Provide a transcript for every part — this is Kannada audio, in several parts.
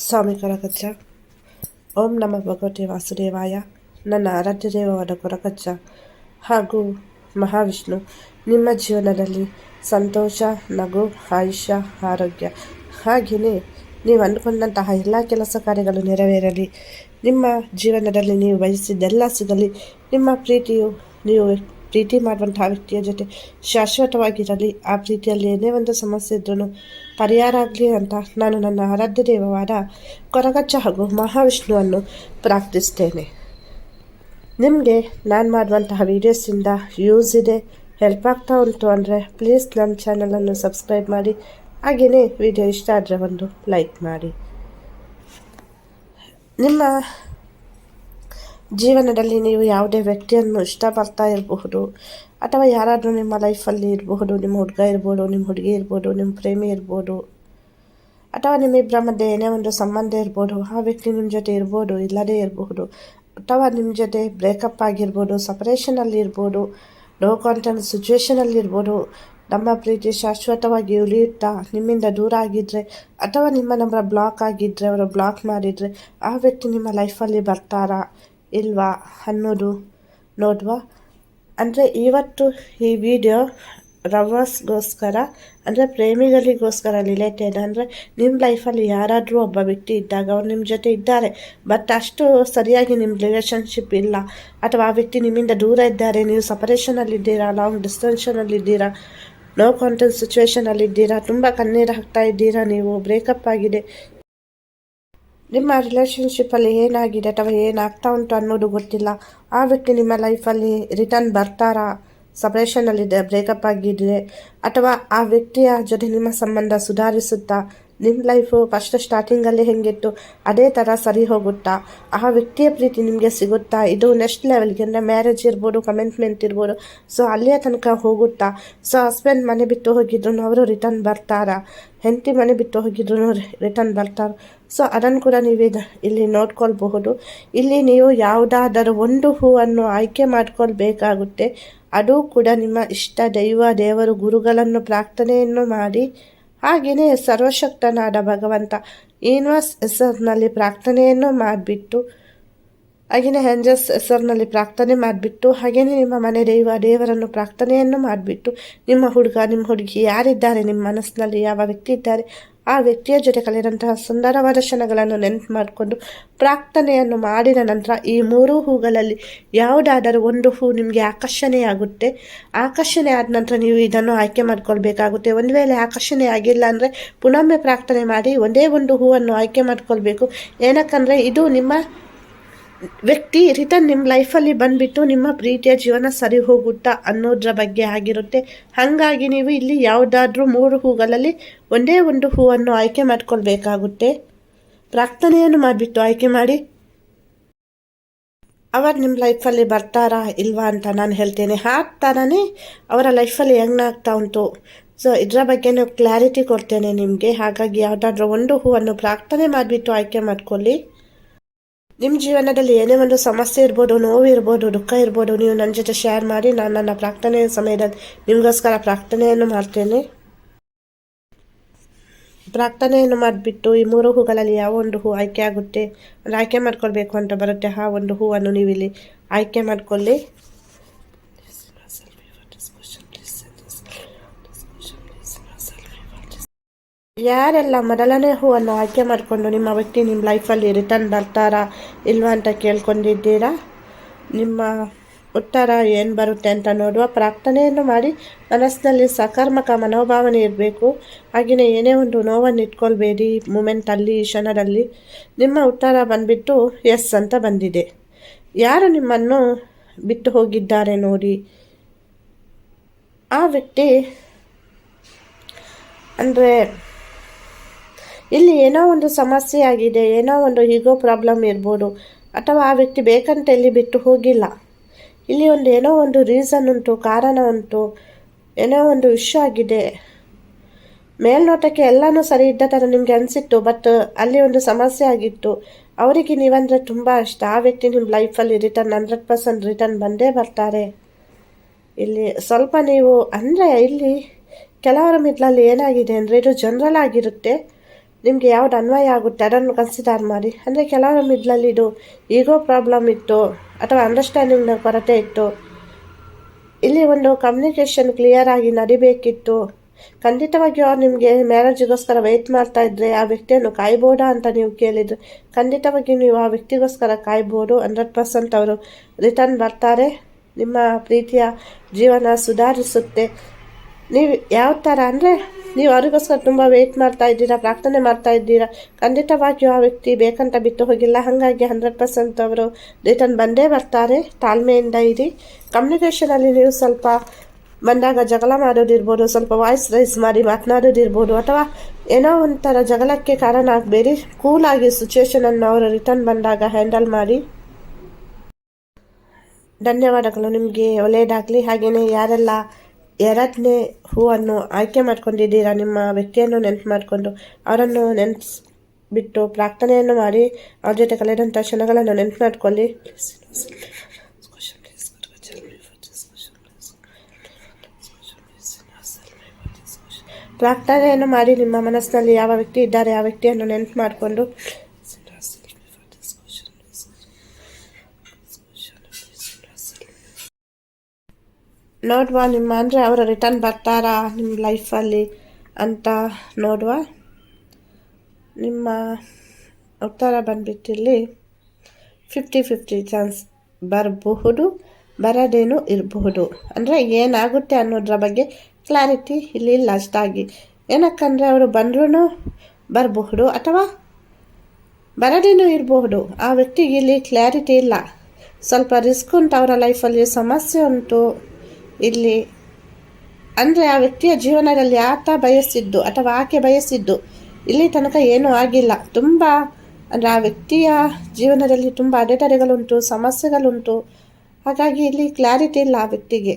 ಸ್ವಾಮಿ ಕೊರಕಚ್ಚ ಓಂ ನಮ ಭಗವತಿ ವಾಸುದೇವಾಯ ನನ್ನ ಆರಾಧ್ಯ ದೇವವಾದ ಕೊರಕಚ್ಚ ಹಾಗೂ ಮಹಾವಿಷ್ಣು ನಿಮ್ಮ ಜೀವನದಲ್ಲಿ ಸಂತೋಷ ನಗು ಆಯುಷ್ಯ ಆರೋಗ್ಯ ಹಾಗೆಯೇ ನೀವು ಅಂದುಕೊಂಡಂತಹ ಎಲ್ಲ ಕೆಲಸ ಕಾರ್ಯಗಳು ನೆರವೇರಲಿ. ನಿಮ್ಮ ಜೀವನದಲ್ಲಿ ನೀವು ಬಯಸಿದ್ದೆಲ್ಲ ಸಿಗಲಿ. ನಿಮ್ಮ ಪ್ರೀತಿಯು ನೀವು ಪ್ರೀತಿ ಮಾಡುವಂತಹ ವ್ಯಕ್ತಿಯ ಜೊತೆ ಶಾಶ್ವತವಾಗಿರಲಿ, ಆ ಪ್ರೀತಿಯಲ್ಲಿ ಏನೇ ಒಂದು ಸಮಸ್ಯೆ ಇದ್ರೂ ಪರಿಹಾರ ಆಗಲಿ ಅಂತ ನಾನು ನನ್ನ ಆರಾಧ್ಯ ದೇವವಾದ ಕೊರಗಚ್ಚ ಹಾಗೂ ಮಹಾವಿಷ್ಣುವನ್ನು ಪ್ರಾರ್ಥಿಸ್ತೇನೆ. ನಿಮಗೆ ನಾನು ಮಾಡುವಂತಹ ವೀಡಿಯೋಸಿಂದ ಯೂಸ್ ಇದೆ. ಹೆಲ್ಪ್ ಆಗ್ತಾ ಉಂಟು ಅಂದರೆ ಪ್ಲೀಸ್ ನನ್ನ ಚಾನಲನ್ನು ಸಬ್ಸ್ಕ್ರೈಬ್ ಮಾಡಿ. ಹಾಗೆಯೇ ವಿಡಿಯೋ ಇಷ್ಟ ಆದರೆ ಒಂದು ಲೈಕ್ ಮಾಡಿ. ನಿಮ್ಮ ಜೀವನದಲ್ಲಿ ನೀವು ಯಾವುದೇ ವ್ಯಕ್ತಿಯನ್ನು ಇಷ್ಟಪಡ್ತಾ ಇರಬಹುದು, ಅಥವಾ ಯಾರಾದರೂ ನಿಮ್ಮ ಲೈಫಲ್ಲಿ ಇರಬಹುದು, ನಿಮ್ಮ ಹುಡುಗ ಇರ್ಬೋದು, ನಿಮ್ಮ ಹುಡುಗಿ ಇರ್ಬೋದು, ನಿಮ್ಮ ಪ್ರೇಮಿ ಇರ್ಬೋದು, ಅಥವಾ ನಿಮ್ಮಿಬ್ಬರ ಮಧ್ಯೆ ಏನೇ ಒಂದು ಸಂಬಂಧ ಇರ್ಬೋದು, ಆ ವ್ಯಕ್ತಿ ನಿಮ್ಮ ಜೊತೆ ಇರ್ಬೋದು, ಇಲ್ಲದೇ ಇರಬಹುದು, ಅಥವಾ ನಿಮ್ಮ ಜೊತೆ ಬ್ರೇಕಪ್ ಆಗಿರ್ಬೋದು ಸಪರೇಷನಲ್ಲಿ ಇರ್ಬೋದು ನೋ ಕಾಂಟೆಂಟ್ ಸಿಚುವೇಷನಲ್ಲಿ ಇರ್ಬೋದು, ನಮ್ಮ ಪ್ರೀತಿ ಶಾಶ್ವತವಾಗಿ ಉಳಿಯುತ್ತಾ, ನಿಮ್ಮಿಂದ ದೂರ ಆಗಿದ್ದರೆ ಅಥವಾ ನಿಮ್ಮ ನಂಬರ್ ಬ್ಲಾಕ್ ಆಗಿದ್ದರೆ ಅವರು ಬ್ಲಾಕ್ ಮಾಡಿದರೆ, ಆ ವ್ಯಕ್ತಿ ನಿಮ್ಮ ಲೈಫಲ್ಲಿ ಬರ್ತಾರಾ? ಇಲ್ವಾ ಅನ್ನೋದು ನೋಡುವ? ಅಂದರೆ ಇವತ್ತು ಈ ವಿಡಿಯೋ ರವರ್ಸ್ಗೋಸ್ಕರ ಅಂದರೆ ಪ್ರೇಮಿಗಳಿಗೋಸ್ಕರ ರಿಲೇಟೆಡ್ ಅಂದರೆ ನಿಮ್ಮ ಲೈಫಲ್ಲಿ ಯಾರಾದರೂ ಒಬ್ಬ ವ್ಯಕ್ತಿ ಇದ್ದಾಗ ಅವ್ರು ನಿಮ್ಮ ಜೊತೆ ಇದ್ದಾರೆ ಬಟ್ ಅಷ್ಟು ಸರಿಯಾಗಿ ನಿಮ್ಮ ರಿಲೇಷನ್ಶಿಪ್ ಇಲ್ಲ. ಅಥವಾ ಆ ವ್ಯಕ್ತಿ ನಿಮ್ಮಿಂದ ದೂರ ಇದ್ದಾರೆ, ನೀವು ಸಪರೇಷನಲ್ಲಿದ್ದೀರಾ ಲಾಂಗ್ ಡಿಸ್ಟೆನ್ಷನಲ್ಲಿದ್ದೀರಾ ನೋ ಕಾಂಟೆಂಟ್ ಸಿಚುವೇಷನಲ್ಲಿದ್ದೀರಾ ತುಂಬ ಕಣ್ಣೀರು ಹಾಕ್ತಾ ಇದ್ದೀರಾ, ನೀವು ಬ್ರೇಕಪ್ ಆಗಿದೆ ನಿಮ್ಮ ರಿಲೇಷನ್ಶಿಪ್ಪಲ್ಲಿ ಏನಾಗಿದೆ ಅಥವಾ ಏನಾಗ್ತಾ ಉಂಟು ಅನ್ನೋದು ಗೊತ್ತಿಲ್ಲ. ಆ ವ್ಯಕ್ತಿ ನಿಮ್ಮ ಲೈಫಲ್ಲಿ ರಿಟರ್ನ್ ಬರ್ತಾರಾ? ಸಪ್ರೇಷನಲ್ಲಿದೆ ಬ್ರೇಕಪ್ ಆಗಿದೆ. ಅಥವಾ ಆ ವ್ಯಕ್ತಿಯ ಜೊತೆ ನಿಮ್ಮ ಸಂಬಂಧ ಸುಧಾರಿಸುತ್ತಾ? ನಿಮ್ಮ ಲೈಫು ಫಸ್ಟ್ ಸ್ಟಾರ್ಟಿಂಗಲ್ಲಿ ಹೆಂಗಿತ್ತು? ಅದೇ ಥರ ಸರಿ ಹೋಗುತ್ತಾ? ಆ ವ್ಯಕ್ತಿಯ ಪ್ರೀತಿ ನಿಮಗೆ ಸಿಗುತ್ತಾ? ಇದು ನೆಕ್ಸ್ಟ್ ಲೆವೆಲ್ಗೆ ಅಂದರೆ ಮ್ಯಾರೇಜ್ ಇರ್ಬೋದು ಕಮೆಂಟ್ಮೆಂಟ್ ಇರ್ಬೋದು. ಸೊ ಅಲ್ಲಿಯ ತನಕ ಹೋಗುತ್ತಾ? ಸೊ ಹಸ್ಬೆಂಡ್ ಮನೆ ಬಿಟ್ಟು ಹೋಗಿದ್ರು ಅವರು ರಿಟರ್ನ್ ಬರ್ತಾರಾ? ಹೆಂಡತಿ ಮನೆ ಬಿಟ್ಟು ಹೋಗಿದ್ರು ರಿಟರ್ನ್ ಬರ್ತಾರೆ? ಸೊ ಅದನ್ನು ಕೂಡ ನೀವು ಇಲ್ಲಿ ನೋಡ್ಕೊಳ್ಬಹುದು. ಇಲ್ಲಿ ನೀವು ಯಾವುದಾದರೂ ಒಂದು ಹೂವನ್ನು ಆಯ್ಕೆ ಮಾಡ್ಕೊಳ್ಬೇಕಾಗುತ್ತೆ. ಅದು ಕೂಡ ನಿಮ್ಮ ಇಷ್ಟ ದೈವ, ದೇವರು, ಗುರುಗಳನ್ನು ಪ್ರಾರ್ಥನೆಯನ್ನು ಮಾಡಿ ಹಾಗೆಯೇ ಸರ್ವಶಕ್ತನಾದ ಭಗವಂತ. ಯೂನಿವರ್ಸ್ ಹೆಸರಿನಲ್ಲಿ ಪ್ರಾರ್ಥನೆಯನ್ನು ಮಾಡಿಬಿಟ್ಟು ಹಾಗೆಯೇ ಹೆಂಜಸ್ ಹೆಸರಿನಲ್ಲಿ ಪ್ರಾರ್ಥನೆ ಮಾಡಿಬಿಟ್ಟು ಹಾಗೆಯೇ ನಿಮ್ಮ ಮನೆ ದೈವ, ದೇವರನ್ನು ಪ್ರಾರ್ಥನೆಯನ್ನು ಮಾಡಿಬಿಟ್ಟು, ನಿಮ್ಮ ಹುಡುಗ, ನಿಮ್ಮ ಹುಡುಗಿ ಯಾರಿದ್ದಾರೆ, ನಿಮ್ಮ ಮನಸ್ಸಿನಲ್ಲಿ ಯಾವ ವ್ಯಕ್ತಿ ಇದ್ದಾರೆ ಆ ವ್ಯಕ್ತಿಯ ಜೊತೆ ಕಳೆದಂತಹ ಸುಂದರವಾದ ಕ್ಷಣಗಳನ್ನು ನೆನಪು ಮಾಡಿಕೊಂಡು ಪ್ರಾರ್ಥನೆಯನ್ನು ಮಾಡಿದ ನಂತರ ಈ ಮೂರು ಹೂಗಳಲ್ಲಿ ಯಾವುದಾದರೂ ಒಂದು ಹೂ ನಿಮಗೆ ಆಕರ್ಷಣೆಯಾಗುತ್ತೆ. ಆಕರ್ಷಣೆ ಆದ ನಂತರ ನೀವು ಇದನ್ನು ಆಯ್ಕೆ ಮಾಡಿಕೊಳ್ಬೇಕಾಗುತ್ತೆ. ಒಂದು ವೇಳೆ ಆಕರ್ಷಣೆ ಆಗಿಲ್ಲ ಅಂದರೆ ಪುನೊಮ್ಮೆ ಪ್ರಾರ್ಥನೆ ಮಾಡಿ ಒಂದೇ ಒಂದು ಹೂವನ್ನು ಆಯ್ಕೆ ಮಾಡಿಕೊಳ್ಬೇಕು. ಏನಕ್ಕಂದರೆ ಇದು ನಿಮ್ಮ ವ್ಯಕ್ತಿ ರಿಟರ್ನ್ ನಿಮ್ಮ ಲೈಫಲ್ಲಿ ಬಂದುಬಿಟ್ಟು ನಿಮ್ಮ ಪ್ರೀತಿಯ ಜೀವನ ಸರಿ ಹೋಗುತ್ತಾ ಅನ್ನೋದ್ರ ಬಗ್ಗೆ ಆಗಿರುತ್ತೆ. ಹಾಗಾಗಿ ನೀವು ಇಲ್ಲಿ ಯಾವುದಾದ್ರೂ ಮೂರು ಹೂಗಳಲ್ಲಿ ಒಂದೇ ಒಂದು ಹೂವನ್ನು ಆಯ್ಕೆ ಮಾಡ್ಕೊಳ್ಬೇಕಾಗುತ್ತೆ. ಪ್ರಾರ್ಥನೆಯನ್ನು ಮಾಡಿಬಿಟ್ಟು ಆಯ್ಕೆ ಮಾಡಿ. ಅವರು ನಿಮ್ಮ ಲೈಫಲ್ಲಿ ಬರ್ತಾರಾ ಇಲ್ವಾ ಅಂತ ನಾನು ಹೇಳ್ತೇನೆ. ಆ ಥರನೇ ಅವರ ಲೈಫಲ್ಲಿ ಹೆಂಗಾಗ್ತಾ ಉಂಟು. ಸೊ, ಇದರ ಬಗ್ಗೆ ಕ್ಲಾರಿಟಿ ಕೊಡ್ತೇನೆ ನಿಮಗೆ. ಹಾಗಾಗಿ ಯಾವುದಾದ್ರೂ ಒಂದು ಹೂವನ್ನು ಪ್ರಾರ್ಥನೆ ಮಾಡಿಬಿಟ್ಟು ಆಯ್ಕೆ ಮಾಡ್ಕೊಳ್ಳಿ. ನಿಮ್ಮ ಜೀವನದಲ್ಲಿ ಏನೇ ಒಂದು ಸಮಸ್ಯೆ ಇರ್ಬೋದು, ನೋವು ಇರ್ಬೋದು, ದುಃಖ ಇರ್ಬೋದು, ನೀವು ನನ್ನ ಜೊತೆ ಶೇರ್ ಮಾಡಿ ನಾನು ನನ್ನ ಪ್ರಾರ್ಥನೆ ಸಮಯದಲ್ಲಿ ನಿಮಗೋಸ್ಕರ ಪ್ರಾರ್ಥನೆಯನ್ನು ಮಾಡ್ತೇನೆ. ಪ್ರಾರ್ಥನೆಯನ್ನು ಮಾಡಿಬಿಟ್ಟು ಈ ಮೂರು ಹೂಗಳಲ್ಲಿ ಯಾವ ಒಂದು ಹೂ ಆಯ್ಕೆ ಆಗುತ್ತೆ ಆಯ್ಕೆ ಮಾಡ್ಕೊಳ್ಬೇಕು ಅಂತ ಬರುತ್ತೆ, ಆ ಒಂದು ಹೂವನ್ನು ನೀವು ಇಲ್ಲಿ ಆಯ್ಕೆ ಮಾಡಿಕೊಳ್ಳಿ. ಯಾರೆಲ್ಲ ಮೊದಲನೇ ಹೂವನ್ನು ಆಯ್ಕೆ ಮಾಡಿಕೊಂಡು ನಿಮ್ಮ ವ್ಯಕ್ತಿ ನಿಮ್ಮ ಲೈಫಲ್ಲಿ ರಿಟರ್ನ್ ಬರ್ತಾರಾ ಇಲ್ವಾ ಅಂತ ಕೇಳ್ಕೊಂಡಿದ್ದೀರಾ? ನಿಮ್ಮ ಉತ್ತರ ಏನು ಬರುತ್ತೆ ಅಂತ ನೋಡುವ ಪ್ರಾರ್ಥನೆಯನ್ನು ಮಾಡಿ ಮನಸ್ಸಿನಲ್ಲಿ ಸಕಾರಾತ್ಮಕ ಮನೋಭಾವನೆ ಇರಬೇಕು. ಹಾಗೆಯೇ ಏನೇ ಒಂದು ನೋವನ್ನು ಇಟ್ಕೊಳ್ಬೇಡಿ ಮೂಮೆಂಟಲ್ಲಿ ಕ್ಷಣದಲ್ಲಿ. ನಿಮ್ಮ ಉತ್ತರ ಬಂದುಬಿಟ್ಟು ಎಸ್ ಅಂತ ಬಂದಿದೆ. ಯಾರು ನಿಮ್ಮನ್ನು ಬಿಟ್ಟು ಹೋಗಿದ್ದಾರೆ ನೋಡಿ? ಆ ವ್ಯಕ್ತಿ ಅಂದರೆ ಇಲ್ಲಿ ಏನೋ ಒಂದು ಸಮಸ್ಯೆ ಆಗಿದೆ, ಏನೋ ಒಂದು ಈಗೋ ಪ್ರಾಬ್ಲಮ್ ಇರ್ಬೋದು, ಅಥವಾ ಆ ವ್ಯಕ್ತಿ ಬೇಕಂತ ಇಲ್ಲಿ ಬಿಟ್ಟು ಹೋಗಿಲ್ಲ. ಇಲ್ಲಿ ಒಂದು ಏನೋ ಒಂದು ರೀಸನ್ ಉಂಟು, ಕಾರಣ ಉಂಟು, ಏನೋ ಒಂದು ವಿಷಯ ಆಗಿದೆ. ಮೇಲ್ನೋಟಕ್ಕೆ ಎಲ್ಲನೂ ಸರಿ ಇದ್ದ ಥರ ನಿಮಗೆ ಅನಿಸಿತ್ತು ಬಟ್ ಅಲ್ಲಿ ಒಂದು ಸಮಸ್ಯೆ ಆಗಿತ್ತು. ಅವರಿಗೆ ನೀವಂದರೆ ತುಂಬ ಇಷ್ಟ. ಆ ವ್ಯಕ್ತಿ ನಿಮ್ಮ ಲೈಫಲ್ಲಿ ರಿಟರ್ನ್ ಹಂಡ್ರೆಡ್ ಪರ್ಸೆಂಟ್ ರಿಟರ್ನ್ ಬಂದೇ ಬರ್ತಾರೆ. ಇಲ್ಲಿ ಸ್ವಲ್ಪ ನೀವು ಅಂದರೆ ಇಲ್ಲಿ ಕೆಲವರ ಮಿಡ್ಲಲ್ಲಿ ಏನಾಗಿದೆ ಅಂದರೆ ಇದು ಜನರಲ್ ಆಗಿರುತ್ತೆ. ನಿಮಗೆ ಯಾವ್ದು ಅನ್ವಯ ಆಗುತ್ತೆ? ಅದನ್ನು ಕನ್ಸಿಡರ್ ಮಾಡಿ. ಅಂದರೆ ಕೆಲವರ ಮಿಡ್ಲಲ್ಲಿ ಇದು ಈಗೋ ಪ್ರಾಬ್ಲಮ್ ಇತ್ತು, ಅಥವಾ ಅಂಡರ್ಸ್ಟ್ಯಾಂಡಿಂಗ್ನ ಕೊರತೆ ಇತ್ತು. ಇಲ್ಲಿ ಒಂದು ಕಮ್ಯುನಿಕೇಷನ್ ಕ್ಲಿಯರ್ ಆಗಿ ನಡಿಬೇಕಿತ್ತು. ಖಂಡಿತವಾಗಿಯೂ ಅವ್ರು ನಿಮಗೆ ಮ್ಯಾರೇಜಿಗೋಸ್ಕರ ವೆಯ್ಟ್ ಮಾಡ್ತಾ ಇದ್ರೆ ಆ ವ್ಯಕ್ತಿಯನ್ನು ಕಾಯ್ಬೋದಾ ಅಂತ ನೀವು ಕೇಳಿದ್ರು ಖಂಡಿತವಾಗಿ ನೀವು ಆ ವ್ಯಕ್ತಿಗೋಸ್ಕರ ಕಾಯ್ಬೋದು. ಹಂಡ್ರೆಡ್ ಪರ್ಸೆಂಟ್ ಅವರು ರಿಟರ್ನ್ ಬರ್ತಾರೆ. ನಿಮ್ಮ ಪ್ರೀತಿಯ ಜೀವನ ಸುಧಾರಿಸುತ್ತೆ. ನೀವು ಯಾವ ಥರ ಅಂದರೆ ನೀವು ಅವರಿಗೋಸ್ಕರ ತುಂಬ ವೆಯ್ಟ್ ಮಾಡ್ತಾ ಇದ್ದೀರಾ, ಪ್ರಾರ್ಥನೆ ಮಾಡ್ತಾ ಇದ್ದೀರಾ. ಖಂಡಿತವಾಗಿಯೂ ಆ ವ್ಯಕ್ತಿ ಬೇಕಂತ ಬಿಟ್ಟು ಹೋಗಿಲ್ಲ. ಹಾಗಾಗಿ ಹಂಡ್ರೆಡ್ ಪರ್ಸೆಂಟ್ ಅವರು ರಿಟರ್ನ್ ಬಂದೇ ಬರ್ತಾರೆ. ತಾಳ್ಮೆಯಿಂದ ಇರಿ. ಕಮ್ಯುನಿಕೇಷನಲ್ಲಿ ನೀವು ಸ್ವಲ್ಪ ಬಂದಾಗ ಜಗಳ ಮಾಡೋದಿರ್ಬೋದು ಸ್ವಲ್ಪ ವಾಯ್ಸ್ ರೈಸ್ ಮಾಡಿ ಮಾತನಾಡೋದಿರ್ಬೋದು ಅಥವಾ ಏನೋ ಒಂಥರ ಜಗಳಕ್ಕೆ ಕಾರಣ ಆಗಬೇಡಿ. ಕೂಲಾಗಿ ಸಿಚುವೇಶನನ್ನು ಅವರು ರಿಟರ್ನ್ ಬಂದಾಗ ಹ್ಯಾಂಡಲ್ ಮಾಡಿ. ಧನ್ಯವಾದಗಳು. ನಿಮಗೆ ಒಳ್ಳೆಯದಾಗಲಿ ಹಾಗೆಯೇ ಯಾರೆಲ್ಲ ಎರಡನೇ ಹೂವನ್ನು ಆಯ್ಕೆ ಮಾಡ್ಕೊಂಡಿದ್ದೀರಾ? ನಿಮ್ಮ ವ್ಯಕ್ತಿಯನ್ನು ನೆನಪು ಮಾಡಿಕೊಂಡು ಅವರನ್ನು ನೆನೆಸ್ಬಿಟ್ಟು ಪ್ರಾರ್ಥನೆಯನ್ನು ಮಾಡಿ, ಅವ್ರ ಜೊತೆ ಕಳೆದಂಥ ಕ್ಷಣಗಳನ್ನು ನೆನಪು ಮಾಡ್ಕೊಳ್ಳಿ. ಪ್ರಾರ್ಥನೆಯನ್ನು ಮಾಡಿ ನಿಮ್ಮ ಮನಸ್ಸಿನಲ್ಲಿ ಯಾವ ವ್ಯಕ್ತಿ ಇದ್ದಾರೆ, ಆ ವ್ಯಕ್ತಿಯನ್ನು ನೆನಪು ಮಾಡಿಕೊಂಡು ನೋಡುವ, ನಿಮ್ಮ ಅಂದರೆ ಅವರು ರಿಟರ್ನ್ ಬರ್ತಾರಾ ನಿಮ್ಮ ಲೈಫಲ್ಲಿ ಅಂತ ನೋಡುವ. ನಿಮ್ಮ ಉತ್ತರ ಬಂದ್ಬಿಟ್ಟಿಲ್ಲಿ ಫಿಫ್ಟಿ ಫಿಫ್ಟಿ ಚಾನ್ಸ್ ಬರಬಹುದು, ಬರದೇನು ಇರಬಹುದು. ಅಂದರೆ ಏನಾಗುತ್ತೆ ಅನ್ನೋದ್ರ ಬಗ್ಗೆ ಕ್ಲಾರಿಟಿ ಇಲ್ಲಿ ಇಲ್ಲ ಅಷ್ಟಾಗಿ ಏನಕ್ಕಂದರೆ ಅವರು ಬಂದ್ರೂ ಬರಬಹುದು ಅಥವಾ ಬರದೇನೂ ಇರಬಹುದು. ಆ ವ್ಯಕ್ತಿಗೆ ಇಲ್ಲಿ ಕ್ಲಾರಿಟಿ ಇಲ್ಲ. ಸ್ವಲ್ಪ ರಿಸ್ಕ್ ಉಂಟು ಅವರ ಲೈಫಲ್ಲಿ ಸಮಸ್ಯೆ ಉಂಟು. ಇಲ್ಲಿ, ಅಂದರೆ ಆ ವ್ಯಕ್ತಿಯ ಜೀವನದಲ್ಲಿ ಆತ ಬಯಸಿದ್ದು, ಅಥವಾ ಆಕೆ ಬಯಸಿದ್ದು, ಇಲ್ಲಿ ತನಕ ಏನೂ ಆಗಿಲ್ಲ. ತುಂಬ, ಅಂದರೆ ಆ ವ್ಯಕ್ತಿಯ ಜೀವನದಲ್ಲಿ ತುಂಬ ಅಡೆತಡೆಗಳುಂಟು, ಸಮಸ್ಯೆಗಳುಂಟು. ಹಾಗಾಗಿ ಇಲ್ಲಿ ಕ್ಲಾರಿಟಿ ಇಲ್ಲ ಆ ವ್ಯಕ್ತಿಗೆ.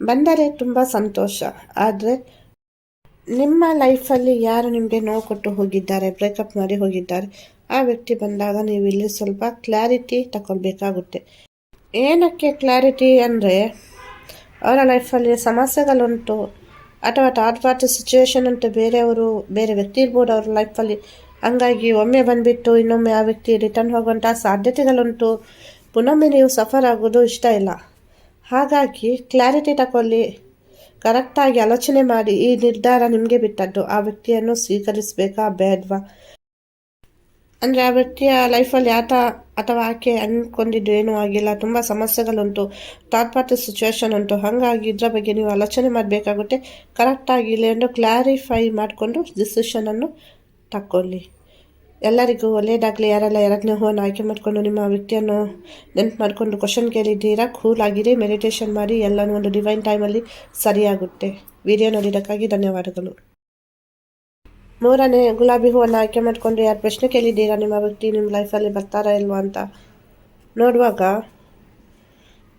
ಬಂದರೆ ತುಂಬ ಸಂತೋಷ. ಆದರೆ ನಿಮ್ಮ ಲೈಫಲ್ಲಿ ಯಾರು ನಿಮಗೆ ನೋವು ಕೊಟ್ಟು ಹೋಗಿದ್ದಾರೆ ಬ್ರೇಕಪ್ ಮಾಡಿ ಹೋಗಿದ್ದಾರೆ, ಆ ವ್ಯಕ್ತಿ ಬಂದಾಗ ನೀವು ಇಲ್ಲಿ ಸ್ವಲ್ಪ ಕ್ಲಾರಿಟಿ ತಗೊಳ್ಬೇಕಾಗುತ್ತೆ ಏನಕ್ಕೆ ಕ್ಲಾರಿಟಿ ಅಂದರೆ ಅವರ ಲೈಫಲ್ಲಿ ಸಮಸ್ಯೆಗಳುಂಟು, ಅಥವಾ ಥರ್ಡ್ ಪಾರ್ಟಿ ಸಿಚುವೇಶನ್ ಅಂತ ಬೇರೆಯವರು, ಬೇರೆ ವ್ಯಕ್ತಿ ಇರ್ಬೋದು ಅವ್ರ ಲೈಫಲ್ಲಿ ಹಂಗಾಗಿ ಒಮ್ಮೆ ಬಂದುಬಿಟ್ಟು ಇನ್ನೊಮ್ಮೆ ಆ ವ್ಯಕ್ತಿ ರಿಟರ್ನ್ ಹೋಗುವಂಥ ಸಾಧ್ಯತೆಗಳುಂಟು. ಪುನೊಮ್ಮೆ ನೀವು ಸಫರ್ ಆಗೋದು ಇಷ್ಟ ಇಲ್ಲ. ಹಾಗಾಗಿ ಕ್ಲಾರಿಟಿ ತಗೊಳ್ಳಿ ಕರೆಕ್ಟಾಗಿ ಆಲೋಚನೆ ಮಾಡಿ ಈ ನಿರ್ಧಾರ ನಿಮಗೆ ಬಿಟ್ಟದ್ದು. ಆ ವ್ಯಕ್ತಿಯನ್ನು ಸ್ವೀಕರಿಸಬೇಕಾ ಬೇಡವಾ? ಅಂದರೆ ಆ ವ್ಯಕ್ತಿಯ ಲೈಫಲ್ಲಿ ಆತ ಅಥವಾ ಆಕೆ ಅಂದ್ಕೊಂಡಿದ್ದು ಏನೂ ಆಗಿಲ್ಲ, ತುಂಬ ಸಮಸ್ಯೆಗಳುಂಟು ತಾತ್ಪಾತ್ರ ಸಿಚುವೇಶನ್ ಉಂಟು. ಹಾಗಾಗಿ ಇದರ ಬಗ್ಗೆ ನೀವು ಆಲೋಚನೆ ಮಾಡಬೇಕಾಗುತ್ತೆ. ಕರೆಕ್ಟಾಗಿ ಇಲ್ಲ ಎಂದು ಕ್ಲಾರಿಫೈ ಮಾಡಿಕೊಂಡು ಡಿಸಿಷನನ್ನು ತಕ್ಕೊಳ್ಳಿ. ಎಲ್ಲರಿಗೂ ಒಳ್ಳೆಯದಾಗಲಿ ಯಾರೆಲ್ಲ ಎರಡನೇ ಹೂವನ್ನು ಆಯ್ಕೆ ಮಾಡಿಕೊಂಡು ನಿಮ್ಮ ವ್ಯಕ್ತಿಯನ್ನು ನೆನ್ಪು ಮಾಡಿಕೊಂಡು ಕ್ವಶನ್ ಕೇಳಿದ್ದೀರಾ ಕೂಲ್ ಆಗಿರಿ ಮೆಡಿಟೇಷನ್ ಮಾಡಿ, ಎಲ್ಲನೂ ಒಂದು ಡಿವೈನ್ ಟೈಮಲ್ಲಿ ಸರಿಯಾಗುತ್ತೆ. ವಿಡಿಯೋ ನೋಡಿದ್ದಕ್ಕಾಗಿ ಧನ್ಯವಾದಗಳು. ಮೂರನೇ, ಗುಲಾಬಿ ಹೂವನ್ನು ಆಯ್ಕೆ ಮಾಡಿಕೊಂಡು ಯಾರು ಪ್ರಶ್ನೆ ಕೇಳಿದ್ದೀರಾ? ನಿಮ್ಮ ವ್ಯಕ್ತಿ ನಿಮ್ಮ ಲೈಫಲ್ಲಿ ಬರ್ತಾರಾ ಇಲ್ವಾ ಅಂತ. ನೋಡುವಾಗ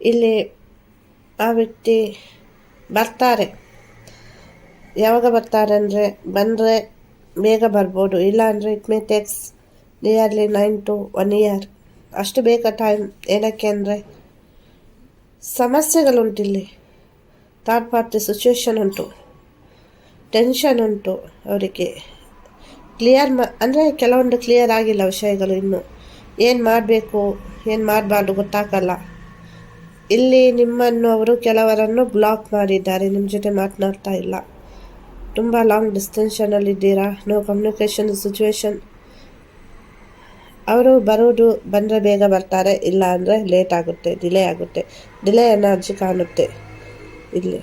ಇಲ್ಲಿ ಆ ವ್ಯಕ್ತಿ ಬರ್ತಾರೆ. ಯಾವಾಗ ಬರ್ತಾರೆ ಅಂದರೆ, ಬಂದರೆ ಬೇಗ ಬರ್ಬೋದು. ಇಲ್ಲ ಅಂದರೆ it may takes nearly nine to one year ಅಷ್ಟು ಬೇಗ ಟೈಮ್ ಏನಕ್ಕೆ ಅಂದರೆ ಸಮಸ್ಯೆಗಳುಂಟಿಲ್ಲಿ ಥರ್ಡ್ ಪಾರ್ಟಿ ಸಿಚುವೇಶನ್ ಉಂಟು. ಟೆನ್ಷನ್ ಉಂಟು ಅವರಿಗೆ. ಕ್ಲಿಯರ್ ಮಾ, ಅಂದರೆ ಕೆಲವೊಂದು ಕ್ಲಿಯರ್ ಆಗಿಲ್ಲ ವಿಷಯಗಳು ಇನ್ನೂ. ಏನು ಮಾಡಬೇಕು, ಏನು ಮಾಡಬಾರ್ದು ಗೊತ್ತಾಗಲ್ಲ. ಇಲ್ಲಿ ನಿಮ್ಮನ್ನು ಅವರು ಕೆಲವರನ್ನು ಬ್ಲಾಕ್ ಮಾಡಿದ್ದಾರೆ ನಿಮ್ಮ ಜೊತೆ ಮಾತನಾಡ್ತಾ ಇಲ್ಲ. ತುಂಬ ಲಾಂಗ್ ಡಿಸ್ಟೆನ್ಷನಲ್ಲಿದ್ದೀರಾ ನೋ ಕಮ್ಯುನಿಕೇಷನ್ ಸಿಚುವೇಶನ್ ಅವರು ಬರೋದು ಬಂದರೆ ಬೇಗ ಬರ್ತಾರೆ, ಇಲ್ಲ ಅಂದರೆ ಲೇಟ್ ಆಗುತ್ತೆ ಡಿಲೇ ಆಗುತ್ತೆ. ಡಿಲೇ ಎನರ್ಜಿ ಕಾಣುತ್ತೆ ಇಲ್ಲಿ.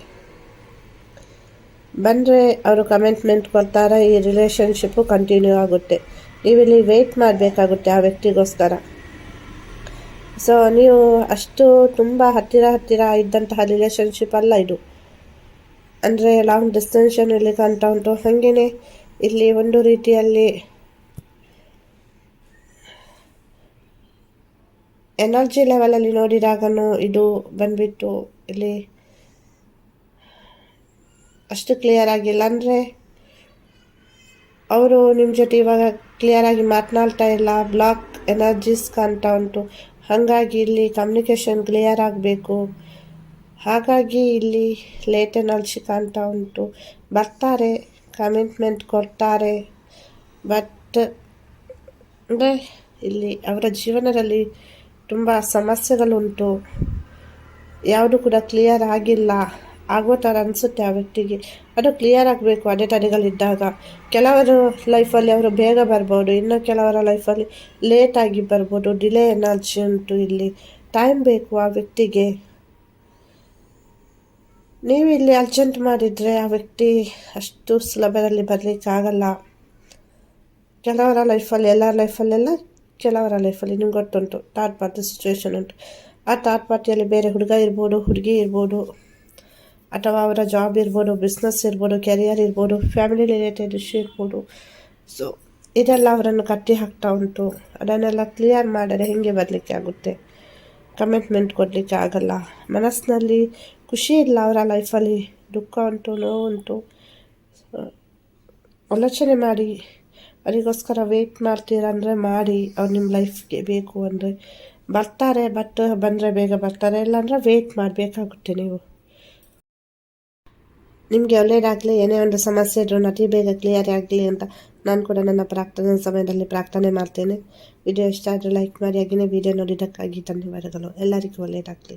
ಬಂದರೆ ಅವರು ಕಮಿಟ್ಮೆಂಟ್ ಕೊಡ್ತಾರೆ, ಈ ರಿಲೇಷನ್ಶಿಪ್ಪು ಕಂಟಿನ್ಯೂ ಆಗುತ್ತೆ. ನೀವಿಲ್ಲಿ ವೆಯ್ಟ್ ಮಾಡಬೇಕಾಗುತ್ತೆ ಆ ವ್ಯಕ್ತಿಗೋಸ್ಕರ. ಸೊ ನೀವು ಅಷ್ಟು ತುಂಬ ಹತ್ತಿರ ಹತ್ತಿರ ಇದ್ದಂತಹ ರಿಲೇಷನ್ಶಿಪ್ ಅಲ್ಲ ಇದು. ಅಂದರೆ ಲಾಂಗ್ ಡಿಸ್ಟೆನ್ಷನಲ್ಲಿ ಕಾಣ್ತಾ ಉಂಟು. ಹಾಗೆಯೇ ಇಲ್ಲಿ ಒಂದು ರೀತಿಯಲ್ಲಿ ಎನರ್ಜಿ ಲೆವೆಲಲ್ಲಿ ನೋಡಿದಾಗನೂ ಇದು ಬಂದ್ಬಿಟ್ಟು ಇಲ್ಲಿ ಅಷ್ಟು ಕ್ಲಿಯರ್ ಆಗಿಲ್ಲ. ಅಂದರೆ ಅವರು ನಿಮ್ಮ ಜೊತೆ ಇವಾಗ ಕ್ಲಿಯರಾಗಿ ಮಾತನಾಡ್ತಾ ಇಲ್ಲ. ಬ್ಲಾಕ್ ಎನರ್ಜಿಸ್ ಕಾಣ್ತಾ ಉಂಟು. ಹಾಗಾಗಿ ಇಲ್ಲಿ ಕಮ್ಯುನಿಕೇಷನ್ ಕ್ಲಿಯರ್ ಆಗಬೇಕು. ಹಾಗಾಗಿ ಇಲ್ಲಿ ಲೇಟ್ ಎನರ್ಜಿ ಕಾಣ್ತಾ ಉಂಟು. ಬರ್ತಾರೆ ಕಮಿಟ್ಮೆಂಟ್ ಕೊಡ್ತಾರೆ. ಬಟ್ ಅಂದರೆ ಇಲ್ಲಿ ಅವರ ಜೀವನದಲ್ಲಿ ತುಂಬ ಸಮಸ್ಯೆಗಳುಂಟು ಯಾವುದು ಕೂಡ ಕ್ಲಿಯರ್ ಆಗಿಲ್ಲ. ಆಗೋ ಥರ ಅನಿಸುತ್ತೆ ಆ ವ್ಯಕ್ತಿಗೆ. ಅದು ಕ್ಲಿಯರ್ ಆಗಬೇಕು ಅಡೆತಡೆಗಳಿದ್ದಾಗ ಕೆಲವರು ಲೈಫಲ್ಲಿ ಅವರು ಬೇಗ ಬರ್ಬೋದು, ಇನ್ನು ಕೆಲವರ ಲೈಫಲ್ಲಿ ಲೇಟಾಗಿ ಬರ್ಬೋದು ಡಿಲೇ ಎನರ್ಜಿ ಉಂಟು ಇಲ್ಲಿ. ಟೈಮ್ ಬೇಕು ಆ ವ್ಯಕ್ತಿಗೆ. ನೀವು ಇಲ್ಲಿ ಅರ್ಜೆಂಟ್ ಮಾಡಿದರೆ ಆ ವ್ಯಕ್ತಿ ಅಷ್ಟು ಸುಲಭದಲ್ಲಿ ಬರಲಿಕ್ಕಾಗಲ್ಲ ಕೆಲವರ ಲೈಫಲ್ಲಿ ಎಲ್ಲರ ಲೈಫಲ್ಲೆಲ್ಲ ಕೆಲವರ ಲೈಫಲ್ಲಿ ನಿಮ್ಗೆ ಗೊತ್ತುಂಟು ಥಾಟ್ ಪಾರ್ಟಿ ಸಿಚುವೇಶನ್ ಉಂಟು. ಆ ಥರ್ಡ್ ಪಾರ್ಟಿಯಲ್ಲಿ ಬೇರೆ ಹುಡುಗ ಇರ್ಬೋದು, ಹುಡುಗಿ ಇರ್ಬೋದು. ಅಥವಾ ಅವರ ಜಾಬ್ ಇರ್ಬೋದು ಬಿಸ್ನೆಸ್ ಇರ್ಬೋದು ಕೆರಿಯರ್ ಇರ್ಬೋದು ಫ್ಯಾಮಿಲಿ ರಿಲೇಟೆಡ್ ಇಶ್ಯೂ ಇರ್ಬೋದು. ಸೊ ಇದೆಲ್ಲ ಅವರನ್ನು ಕಟ್ಟಿ ಹಾಕ್ತಾ ಉಂಟು. ಅದನ್ನೆಲ್ಲ ಕ್ಲಿಯರ್ ಮಾಡಿದ್ರೆ ಹೇಗೆ ಬರಲಿಕ್ಕೆ ಆಗುತ್ತೆ. ಕಮಿಟ್ಮೆಂಟ್ ಕೊಡಲಿಕ್ಕೆ ಆಗಲ್ಲ. ಮನಸ್ಸಿನಲ್ಲಿ ಖುಷಿ ಇಲ್ಲ ಅವರ ಲೈಫಲ್ಲಿ ದುಃಖ ಉಂಟು, ನೋವು ಉಂಟು. ಆಲೋಚನೆ ಮಾಡಿ, ಅವರಿಗೋಸ್ಕರ ವೆಯ್ಟ್ ಮಾಡ್ತೀರಂದರೆ ಮಾಡಿ, ಅವ್ರು ನಿಮ್ಮ ಲೈಫ್ಗೆ ಬೇಕು ಅಂದರೆ ಬರ್ತಾರೆ ಬಟ್ ಬಂದರೆ ಬೇಗ ಬರ್ತಾರೆ, ಇಲ್ಲಾಂದರೆ ವೆಯ್ಟ್ ಮಾಡಬೇಕಾಗುತ್ತೆ ನೀವು. ನಿಮಗೆ ಒಳ್ಳೆಯದಾಗಲಿ, ಏನೇ ಒಂದು ಸಮಸ್ಯೆ ಇದ್ರೂ ಅತಿ ಬೇಗ ಕ್ಲಿಯರ್ ಆಗಲಿ ಅಂತ ನಾನು ಕೂಡ ನನ್ನ ಪ್ರಾರ್ಥನೆ ಸಮಯದಲ್ಲಿ ಪ್ರಾರ್ಥನೆ ಮಾಡ್ತೇನೆ. ವಿಡಿಯೋ ಇಷ್ಟ ಆದರೆ ಲೈಕ್ ಮಾಡಿ ಹಾಗೆಯೇ ವಿಡಿಯೋ ನೋಡಿದ್ದಕ್ಕಾಗಿ ಧನ್ಯವಾದಗಳು. ಎಲ್ಲರಿಗೂ ಒಳ್ಳೆಯದಾಗಲಿ.